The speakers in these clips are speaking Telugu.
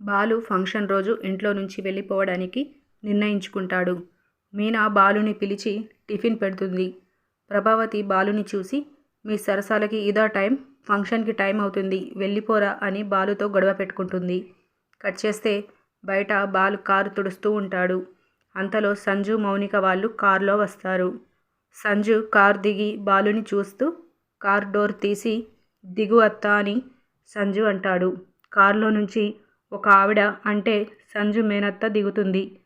బాలు ఫంక్షన్ రోజు ఇంట్లో నుంచి వెళ్ళిపోవడానికి నిర్ణయించుకుంటాడు. మీనా బాలుని పిలిచి టిఫిన్ పెడుతుంది. ప్రభావతి బాలుని చూసి మీ సరసాలకి ఇదా టైం? ఫంక్షన్కి టైం అవుతుంది. వెళ్ళిపోరా అని బాలుతో గొడవ పెట్టుకుంటుంది. కట్ చేస్తే బయట బాలు కారు తుడుస్తూ ఉంటాడు. అంతలో సంజు మౌనిక వాళ్ళు కారులో వస్తారు. సంజు కారు దిగి బాలుని చూస్తూ కార్ డోర్ తీసి దిగు అత్తా అని సంజు అంటాడు. కారులో నుంచి ఒక ఆవిడ అంటే సంజు మేనత్త దిగుతుంది.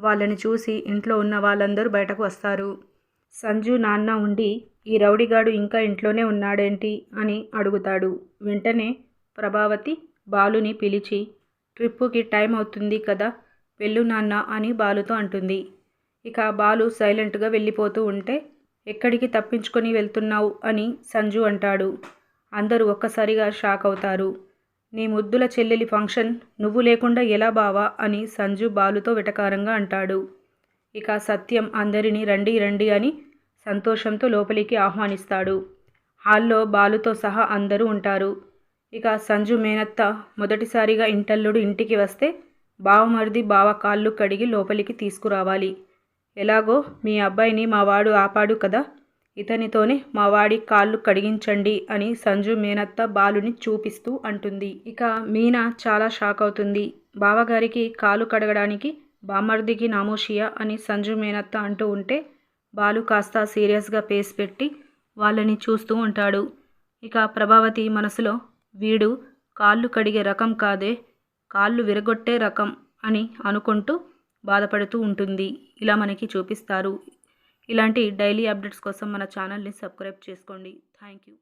వాళ్ళని చూసి ఇంట్లో ఉన్న వాళ్ళందరూ బయటకు వస్తారు. సంజు నాన్న ఉండి ఈ రౌడీగాడు ఇంకా ఇంట్లోనే ఉన్నాడేంటి? అని అడుగుతాడు. వెంటనే ప్రభావతి బాలుని పిలిచి ట్రిప్పుకి టైం అవుతుంది కదా వెళ్ళు నాన్న అని బాలుతో అంటుంది. ఇక బాలు సైలెంట్గా వెళ్ళిపోతూ ఉంటే ఎక్కడికి తప్పించుకొని వెళ్తున్నావు? అని సంజు అంటాడు. అందరూ ఒక్కసారిగా షాక్ అవుతారు. నీ ముద్దుల చెల్లెలి ఫంక్షన్ నువ్వు లేకుండా ఎలా బావా అని సంజు బాలుతో వెటకారంగా అంటాడు. ఇక సత్యం అందరినీ రండి రండి అని సంతోషంతో లోపలికి ఆహ్వానిస్తాడు. హాల్లో బాలుతో సహా అందరూ ఉంటారు. ఇక సంజు మేనత్త మొదటిసారిగా ఇంటల్లుడు ఇంటికి వస్తే బావమరిది బావ కాళ్ళు కడిగి లోపలికి తీసుకురావాలి. ఎలాగో మీ అబ్బాయిని మా వాడు ఆపాడు కదా ఇతనితోనే మా వాడి కాళ్ళు కడిగించండి అని సంజు మేనత్త బాలుని చూపిస్తూ అంటుంది. ఇక మీనా చాలా షాక్ అవుతుంది. బావగారికి కాలు కడగడానికి బామర్దికి నామోషియా అని సంజు మేనత్త అంటూ ఉంటే బాలు కాస్త సీరియస్గా పేస్ పెట్టి వాళ్ళని చూస్తూ ఉంటాడు. ఇక ప్రభావతి మనసులో వీడు కాళ్ళు కడిగే రకం కాదే కాళ్ళు విరగొట్టే రకం అని అనుకుంటూ బాధపడుతూ ఉంటుంది. ఇలా మనకి చూపిస్తారు. ఇలాంటి డైలీ అప్డేట్స్ కోసం మన ఛానల్ని సబ్స్క్రైబ్ చేసుకోండి. Thank you